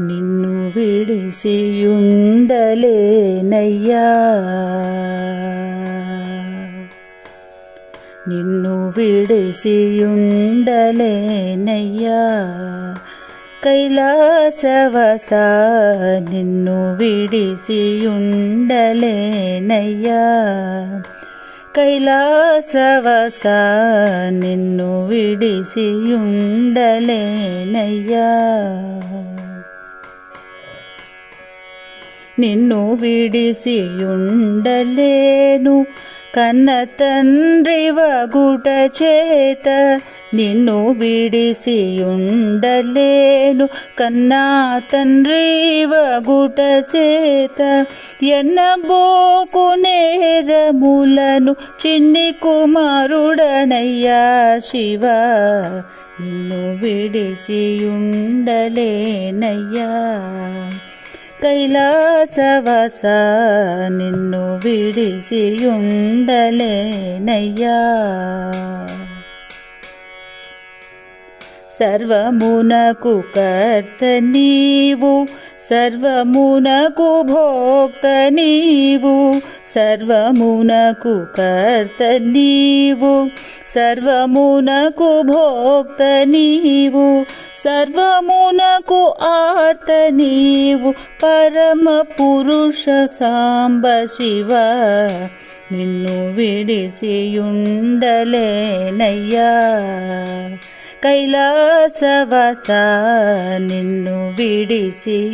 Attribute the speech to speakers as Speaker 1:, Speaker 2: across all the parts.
Speaker 1: నిన్ను విడిసియుండలేనయ్యా. నిన్ను విడిసియుండలేనయ్యా. కైలాసవస నిన్ను విడిసియుండలేనయ్యా. కైలాసవస నిన్ను విడిసియుండలేనయ్యా. నిన్ను విడిసియుండలేను. కన్న తండ్రి వగుట చేత నిన్ను విడిసియుండలేను. కన్నా తండ్రి వగుట చేత ఎన్నబోకు నేరములను చిన్ని కుమారుడనయ్యా శివ. నిన్ను విడిసియుండలేనయ్యా. కైలాసవస నిన్ను విడిసియుండలేనయ్యా సర్వమునకు కర్త నీవు సర్వమునకు భోక్త నీవు సర్వమునకు కర్త నీవు సర్వమునకు భోక్త నీవు సర్వమునకు ఆర్త నీవు పరమ పురుష సాంబ శివ. నిన్ను విడిసియుండలేనయ్యా. కైలాసవస నిన్ను విడిసియుండలేనయ్యా.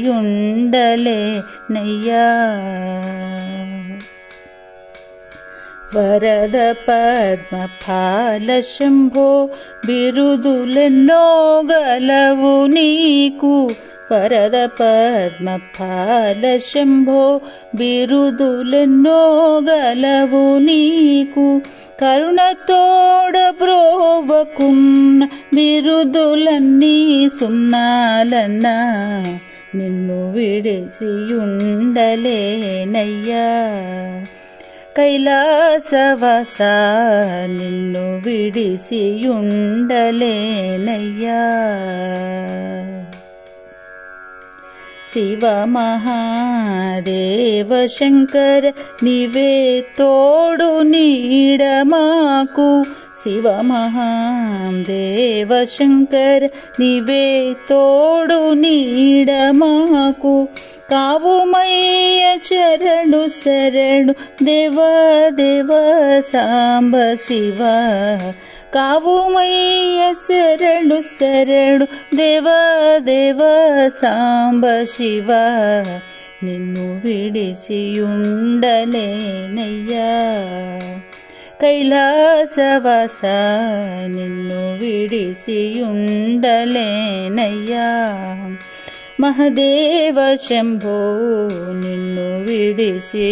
Speaker 1: వరద పద్మఫాల శంభో బిరుదులెన్నో గలవు నీకు. వరద పద్మఫాల శంభో బిరుదులెన్నో గలవు నీకు. కరుణతోడ బ్రోవకున్న బిరుదులన్నీ సున్నాలన్నా నిన్ను విడిసి ఉండలేనయ్యా కైలాసవస నిన్ను విడిసియుండలేనయ్యా. శివ మహాదేవ శంకర నివే తోడు నీడమాకు మాకు శివ మహాదేవ శంకర నివే తోడు నీడ మాకు. కావుమయ్య చరణు శరణు దేవ దేవ సాంబ శివ. కావుమయ్య శరణు శరణు దేవ దేవ సాంబ శివ. నిన్ను విడిసియుండలేనయ్యా కైలాసవస నిన్ను విడిసియుండలేనయ్యా మహదేవ శంభో నిన్ను విడిసియుండలేనయ్యా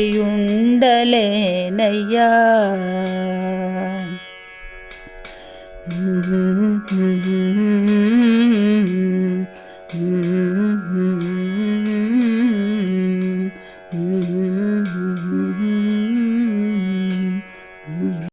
Speaker 1: Mm-hmm.